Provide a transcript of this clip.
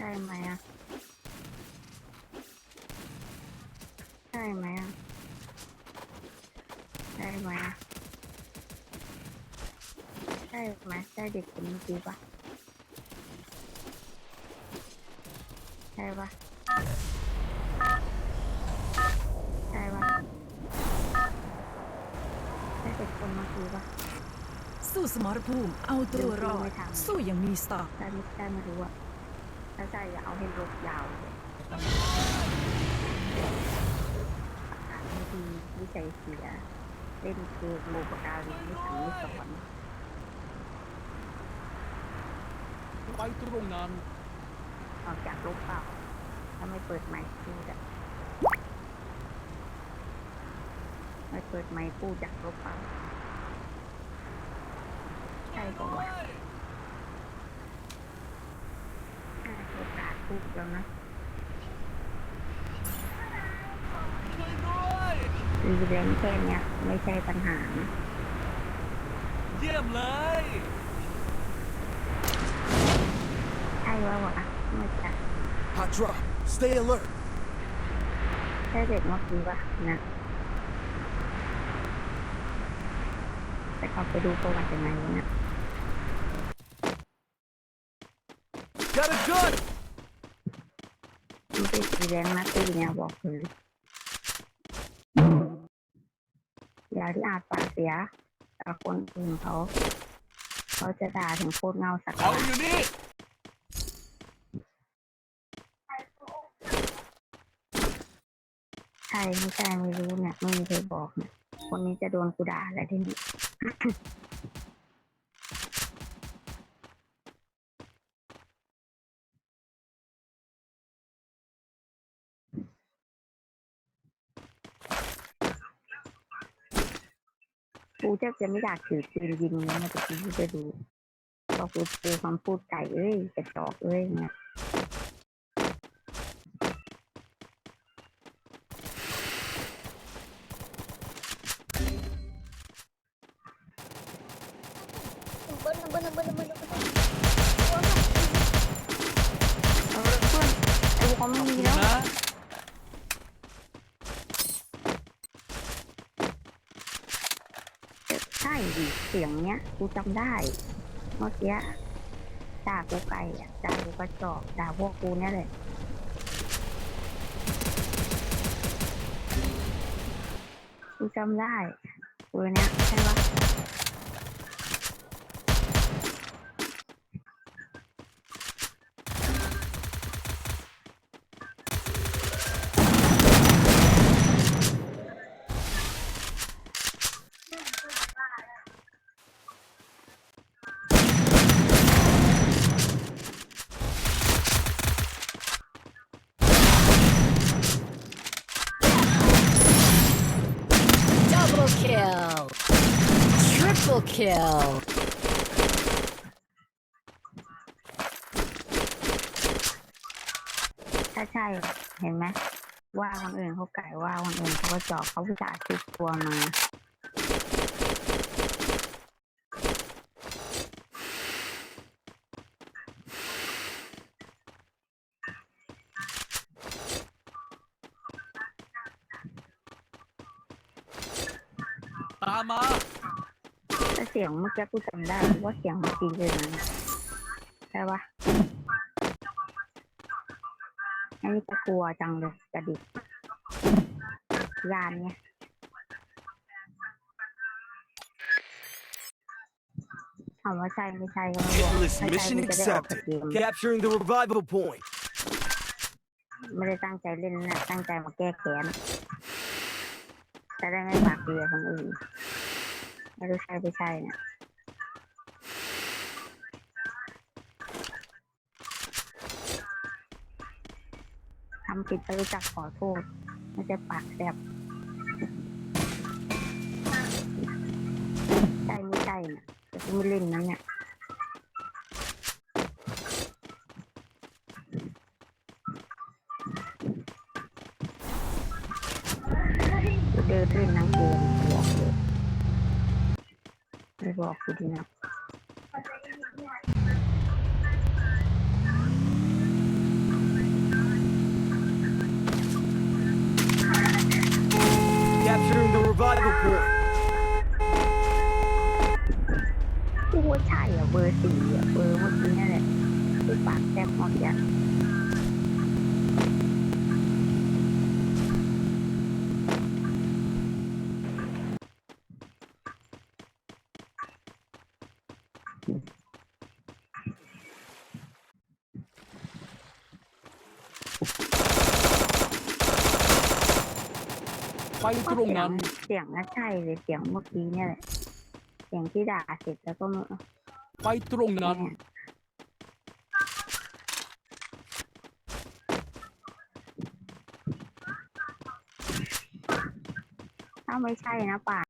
ช่ไหมอะ ใช่ไหมอะ ใช่ไหมอะ ใช่ไหมใช่เด็กคนเมื่อกี้ปะใช่ปะใช่ปะใช่เด็กคนเมื่อกี้ปะสู้สมรภูมิเอาตัวรอไม่ดทำสู้อย่างมีสไตล์ใช่ไม่ใช่ไม่รู้อะ ถ้าใช่อย่าเอาให้รถยาวเลยไม่ดีวิจัยเสีย เล่นเกมโมบการีไม่สั่งไม่สอนไปตรงนั้นออกจากลบเปล่าถ้าไม่เปิดไมค์พูดอะไม่เปิดไมค์พูดจากลบเปล่าใช่ก็ว่าน่าโอกาสพูดแล้วนะช่วยด้วยรีเลนแค่เนี้ยไม่ใช่ปัญหานะเยี่ยมเลยใช่ว่าวะไม่ใช่ Hot drop. Stay alert. ใช่เด็กเมื่อกี้ปะนะแต่เขาไปดูประวัติยังไงวะเนี่ย Got a gun. มันเป็นสีแดงนะตีเนี่ยบอกเลยอย่าที่อาจปากเสียกับคนอื่นเขา เขาจะด่าถึงโคตรเงาสักเอาวันอยู่นี่ใช่ไม่ใช่ไม่รู้เนี่ยไม่มีใครบอกเนี่ยคนนี้จะโดนกูด่าอะไรที่นี่ กูแทบจะไม่อยากถือปืนยิงเลยนะแต่กูจะดูพอกูเจอคำพูดไก่เอ้ยกระจอกเอ้ยเนี่ยเอาละเพื่อนไอ้วอมมีแล้ว นะ ใช่ ดิเสียงเนี้ยกูจำได้เมื่อกี้ด่ากูไก่อะด่ากูกระจอกด่าพวกกูเนี่ยเลยกูจำได้กูเนี้ยใช่ปะ ดับเบิลคิล ทริปเปิลคิลถ้าใช่เห็นไหมว่าคนอื่นเขาไก่ว่าคนอื่นเขาก็จอกเขาพิจารณ์ติดตัวมา ตามมาแต่ เสียงเมื่อกี้กูจำได้ว่าเสียงเมื่อกี้เลยนะใช่ปะอันนี้จะกลัวจังเลยกระดิกยานเนี่ยถามว่าใช่ไม่ใช่ก็ไม่รู้ Listen, ถ้าใช่ mission กูจะได้ออกจาก accepted. เกม Capturing the revival point. ไม่ได้ตั้งใจเล่นนะตั้งใจมาแก้แค้นจะได้ไม่ปากดีกับคนอื่น ไม่รู้ใช่ไม่ใช่เนี่ยทำผิดก็รู้จักขอโทษไม่ใช่ปากแสบใช่ไม่ใช่เนี่ยแต่ไม่เล่นนะเนี่ยเดินเล่นนังเกม ไม่บอกกูดีนะกูว่าใช่อะเบอร์สี่อะเบอร์เมื่อกี้นั่แหละคือปากแซ่บมากอย่าง ไปตรงนั้น เสียงน่าใช่เลยเสียงเมื่อกี้เนี่ยแหละเสียงที่ด่าเสร็จแล้วก็มาไปตรงนั้น ถ้าไม่ใช่นะป่า